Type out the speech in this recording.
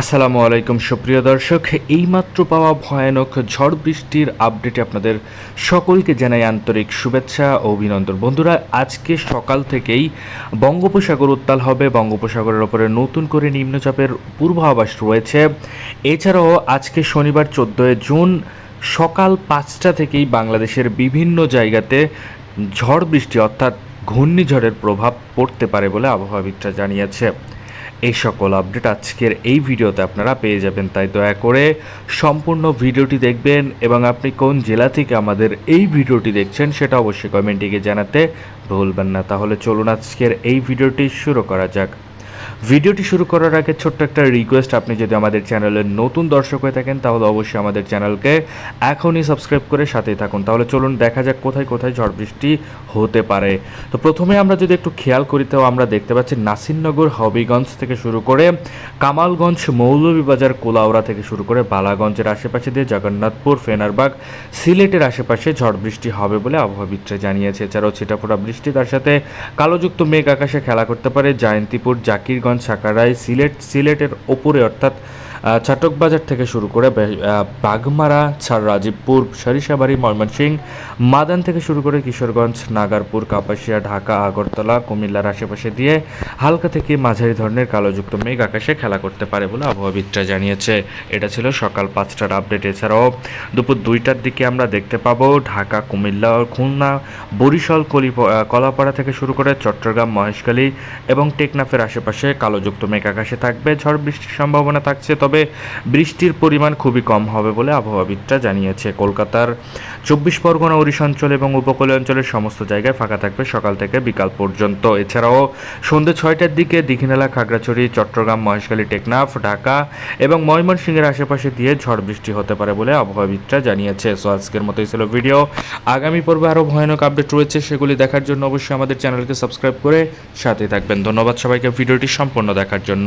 আসসালামু আলাইকুম, সুপ্রিয় দর্শক। এইমাত্র পাওয়া ভয়ানক ঝড় বৃষ্টির আপডেটে আপনাদের সকলকে জানাই আন্তরিক শুভেচ্ছা ও অভিনন্দন। বন্ধুরা, আজকে সকাল থেকেই বঙ্গোপসাগর উত্তাল হবে। বঙ্গোপসাগরের ওপরে নতুন করে নিম্নচাপের পূর্বাভাস রয়েছে। এছাড়াও আজকে শনিবার চোদ্দোই জুন সকাল পাঁচটা থেকেই বাংলাদেশের বিভিন্ন জায়গাতে ঝড় বৃষ্টি অর্থাৎ ঘূর্ণিঝড়ের প্রভাব পড়তে পারে বলে আবহাওয়াবিদরা জানিয়েছে। এই সকল আপডেট আজকের এই ভিডিওতে আপনারা পেয়ে যাবেন। তাই দয়া করে সম্পূর্ণ ভিডিওটি দেখবেন এবং আপনি কোন জেলা থেকে আমাদের এই ভিডিওটি দেখছেন সেটা অবশ্যই কমেন্টে জানাতে ভুলবেন না। তাহলে চলুন আজকের এই ভিডিওটি শুরু করা যাক। ভিডিওটি শুরু করার আগে ছোট্ট একটা রিকোয়েস্ট আপনি যদি আমাদের চ্যানেলের নতুন দর্শক হয়ে থাকেন, তাহলে অবশ্যই আমাদের চ্যানেলকে এখনই সাবস্ক্রাইব করে সাথেই থাকুন। তাহলে চলুন দেখা যাক কোথায় কোথায় ঝড় বৃষ্টি হতে পারে। তো প্রথমে আমরা যদি একটু খেয়াল করি, তো আমরা দেখতে পাচ্ছি নাসিরনগর, হবিগঞ্জ থেকে শুরু করে কামালগঞ্জ, মৌলভীবাজার, কোলাউড়া থেকে শুরু করে বালাগঞ্জের আশেপাশে দিয়ে জগন্নাথপুর, ফেনারবাগ, সিলেটের আশেপাশে ঝড় বৃষ্টি হবে বলে আবহাওয়াবিদরা জানিয়েছে। এছাড়াও ছিটাফোটা বৃষ্টি, তার সাথে কালোযুক্ত মেঘ আকাশে খেলা করতে পারে। জয়ন্তীপুর, জাকিরগঞ্জ সাকারাই সিলেট সিলেটের ওপরে অর্থাৎ আহ, চাটকবাজার থেকে শুরু করে বাগমারা ছাড় রাজীবপুর সরিষাবাড়ি ময়মনসিংহ মাদান থেকে শুরু করে কিশোরগঞ্জ নাগারপুর কাপাসিয়া ঢাকা আগরতলা কুমিল্লার আশেপাশে দিয়ে হালকা থেকে মাঝারি ধরনের কালোযুক্ত মেঘ আকাশে খেলা করতে পারে বলে আবহাওয়াবিদরা জানিয়েছে। এটা ছিল সকাল পাঁচটার আপডেট। এছাড়াও দুপুর দুইটার দিকে আমরা দেখতে পাবো ঢাকা কুমিল্লা খুলনা বরিশাল কলি কলাপাড়া থেকে শুরু করে চট্টগ্রাম মহেশখালী এবং টেকনাফের আশেপাশে কালোযুক্ত মেঘ আকাশে থাকবে। ঝড় বৃষ্টির সম্ভাবনা থাকছে তবে বৃষ্টির পরিমাণ খুবই কম হবে বলে আবহাওয়াবিদরা জানিয়েছে। কলকাতার চব্বিশ পরগনা ওড়িশা অঞ্চল এবং উপকূলীয় অঞ্চলের সমস্ত জায়গায় ফাঁকা থাকবে সকাল থেকে বিকাল পর্যন্ত। এছাড়াও সন্ধ্যে ছয়টার দিকে দীঘিনালা, খাগড়াছড়ি, চট্টগ্রাম, মহেশখালী, টেকনাফ, ঢাকা এবং ময়মনসিংহের আশেপাশে দিয়ে ঝড় বৃষ্টি হতে পারে বলে আবহাওয়াবিদরা জানিয়েছে। সো আজকের মতোই ছিল ভিডিও। আগামী পর্বে আরও ভয়ানক আপডেট রয়েছে সেগুলি দেখার জন্য অবশ্যই আমাদের চ্যানেলকে সাবস্ক্রাইব করে সাথে থাকবেন। ধন্যবাদ সবাইকে ভিডিওটি সম্পূর্ণ দেখার জন্য।